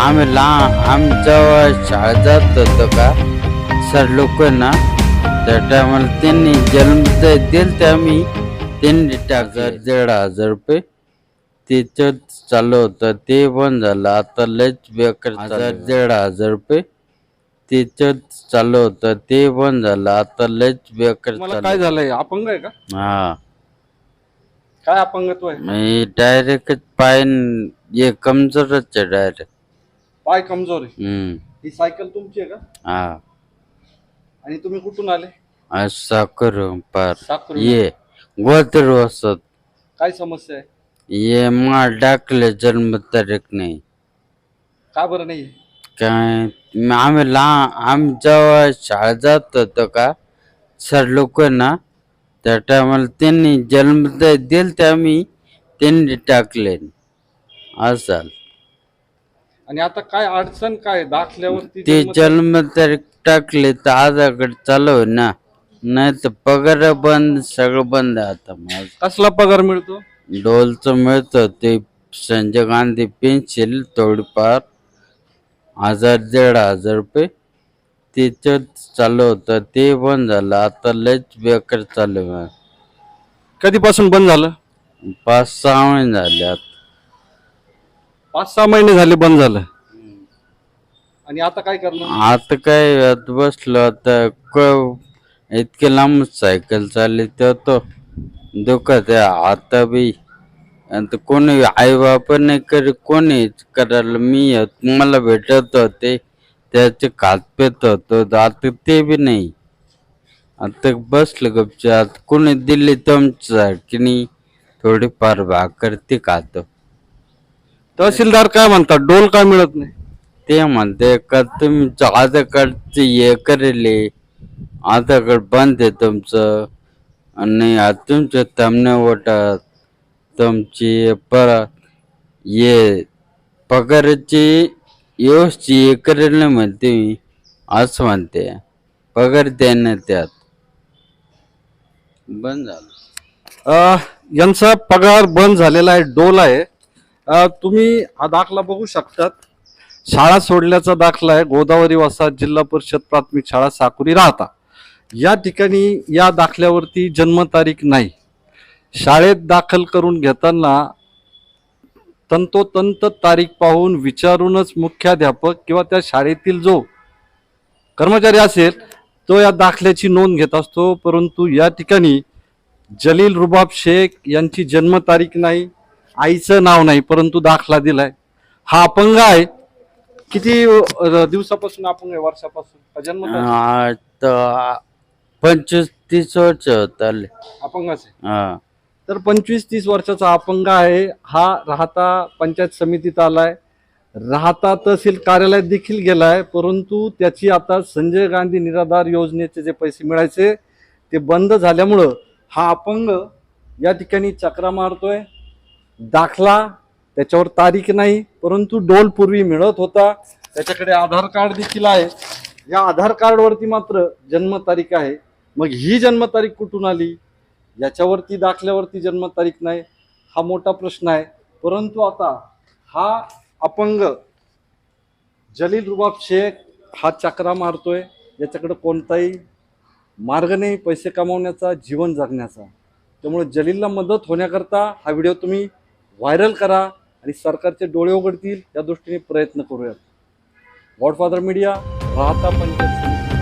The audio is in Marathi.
आम्ही जेव्हा शाळेत जात होतो का? सर लोक ना त्या टायमाला त्यांनी जन्म दिल ते आम्ही त्यांनी टाकलं दीड हजार रुपये. त्याच्यात चालू होतं ते बंद झालं. आता लयच बेकार हजार दीड हजार रुपये. त्याच्यात चालू होतं ते बंद झालं. आता लयच बेकार काय झालंय? अपंग आहे का? हा. काय अपंगत्व आहे? मी डायरेक्ट पाय हे कमजोरच आहे डायरेक्ट. पाय कमजोर आहे. हम्म. ही सायकल तुमची आहे का? हा. आणि तुम्ही कुठून आले? असं करू पार. साखर ये. गोत्र असत काय समस्या आहे? ये मला टाकले जन्म तारीख नाही. का बरं नाही काय म- आम्ही लहान आम्ही जेव्हा शाळेत जात होतो का सर लोक ना त्या टायमाला त्यांनी जन्म दिल ते आम्ही त्यांनी टाकले. असं. झालं. आणि आता काय अडचण काय? दाखल्यावरती ते जन्म- तारीख टाकले तर आधारकडे चालू आहे ना. नाही तर पगार बंद सगळं बंद आहे आता माझं. कसला पगार मिळतो? डोलचं मिळतं. ते संजय गांधी पेन्सिल थोडीफार हजार दीड हजार रुपये. त्याच्यात चालू होतं. ते बंद झालं. आता लयच बेकार चालू आहे. कधीपासून बंद झालं? पाच सहा महिने झाले आता. पाच सहा महिने झाले बंद झालं. आणि आता काय करणार? आता काय आता बसलो आता क- इतके लांब सायकल चालली तर तो दुखत आहे आता बी. आता कोणी आई बाप नाही करी कोणी करायला मी आहे. मला भेटत होते त्याचे खात पेत होतो आता ते बी नाही. आता बसलं गपचे आता कोणी दिली तुमच्यासारखी नाही थोडीफार भाकर ते खातो. तहसीलदार काय म्हणतात? डोल काय मिळत नाही? ते म्हणते का तुम्ही आधार कार्डचे हे करेले आधार कार्ड बंद आहे तुमचं. आणि आता तुमच्या तमने वटात तुमची परत ये. पगाराची व्यवस्थित हे करेल नाही म्हणते मी असं म्हणते. पगार देणार त्यात. बंद झालं. अ, यांचा पगार बंद झालेला आहे डोल आहे. तुम्ही हा दाखला बघू शकतात. शाळा सोडल्याचा दाखला आहे. गोदावरी वसाहत जिल्हा परिषद प्राथमिक शाळा साकुरी राहता. या ठिकाणी या दाखल्यावरती जन्मतारीख नाही. शाळेत दाखल करून घेताना तंतोतंत तारीख पाहून विचारूनच मुख्याध्यापक किंवा त्या शाळेतील जो कर्मचारी असेल तो या दाखल्याची नोंद घेत असतो. परंतु या ठिकाणी जलील रुबाब शेख यांची जन्मतारीख नाही. आईचं नाव नाही परंतु दाखला दिलाय. हा अपंग आहे. किती अ, दिवसापासून अपंग आहे वर्षापासून? का आता पंचवीस तीस वर्ष होत आले अपंगाच आहे. हा. तर पंचवीस तीस वर्षाचा अपंग आहे. हा राहता पंचायत समितीत आलाय. राहता तहसील कार्यालयात देखील गेलाय परंतु त्याची आता संजय गांधी निराधार योजनेचे जे पैसे मिळायचे ते बंद झाल्यामुळं हा अपंग या ठिकाणी चक्रा मारतोय. दाखला त्याच्यावर तारीख नाही परंतु डोल पूर्वी मिळत होता. त्याच्याकडे आधार कार्ड देखील आहे. या आधार कार्डवरती मात्र जन्मतारीख आहे. मग ही जन्मतारीख कुठून आली? याच्यावरती दाखल्यावरती जन्मतारीख नाही हा मोठा प्रश्न आहे. परंतु आता हा अपंग जलील रुबाब शेख हा चक्रा मारतोय. याच्याकडे कोणताही मार्ग नाही पैसे कमावण्याचा जीवन जगण्याचा. त्यामुळे जलीलला मदत होण्याकरता हा व्हिडिओ तुम्ही व्हायरल करा आणि सरकारचे डोळे उघडतील या दृष्टीने प्रयत्न करूयात. गॉडफादर मीडिया राहता पंचायत समिती.